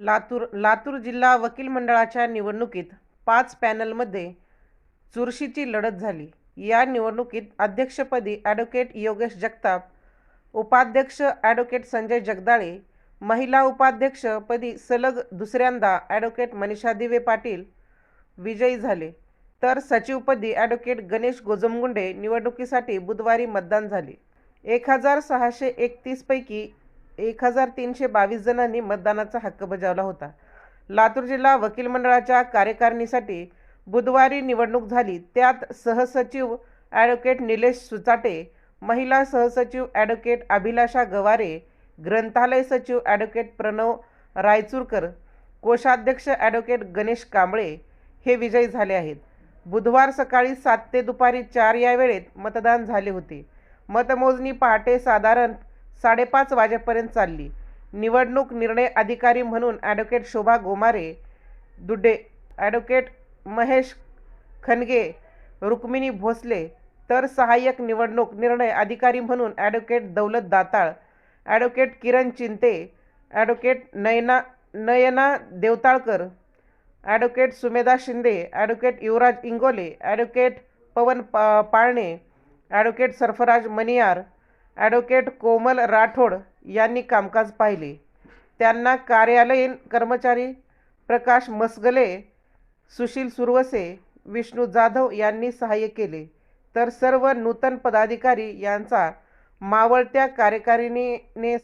लातूर लातूर जिल्हा वकील मंडळाच्या निवडणुकीत पाच पॅनलमध्ये चुरशीची लढत झाली. या निवडणुकीत अध्यक्षपदी ॲडव्होकेट योगेश जगताप उपाध्यक्ष ॲडव्होकेट संजय जगदाळे महिला उपाध्यक्षपदी सलग दुसऱ्यांदा ॲडव्होकेट मनीषा दिवे पाटील विजयी झाले. तर सचिवपदी ॲडव्होकेट गणेश गोजमगुंडे निवडणुकीसाठी बुधवारी मतदान झाले. एक हजार सहाशे एकतीसपैकी एक हजार तीनशे बावीस जणांनी मतदानाचा हक्क बजावला होता. लातूर जिल्हा वकील मंडळाच्या कार्यकारिणीसाठी बुधवारी निवडणूक झाली. त्यात सहसचिव ॲडव्होकेट निलेश सुचाटे महिला सहसचिव ॲडव्होकेट अभिलाषा गवारे ग्रंथालय सचिव ॲडव्होकेट प्रणव रायचूरकर कोषाध्यक्ष ॲडव्होकेट गणेश कांबळे हे विजयी झाले आहेत. बुधवार सकाळी सात ते दुपारी चार या वेळेत मतदान झाले होते. मतमोजणी पहाटे साधारण साडेपाच वाजेपर्यंत चालली. निवडणूक निर्णय अधिकारी म्हणून ॲडव्होकेट शोभा गोमारे दुड्डे ॲडव्होकेट महेश खनगे रुक्मिणी भोसले तर सहाय्यक निवडणूक निर्णय अधिकारी म्हणून advocate Daulat Datal advocate Kiran Chinte advocate Nayana Nayana Devtalkar advocate Sumedha Shinde advocate Yuvraj Ingole advocate Pawan पा पाळणे ॲडव्होकेट सरफराज मनियार ॲडव्होकेट कोमल राठोड यांनी कामकाज पाहिले. त्यांना कार्यालयीन कर्मचारी प्रकाश मसगले सुशील सुरवसे विष्णू जाधव यांनी सहाय्य केले. तर सर्व नूतन पदाधिकारी यांचा मावळत्या कार्यकारिणीने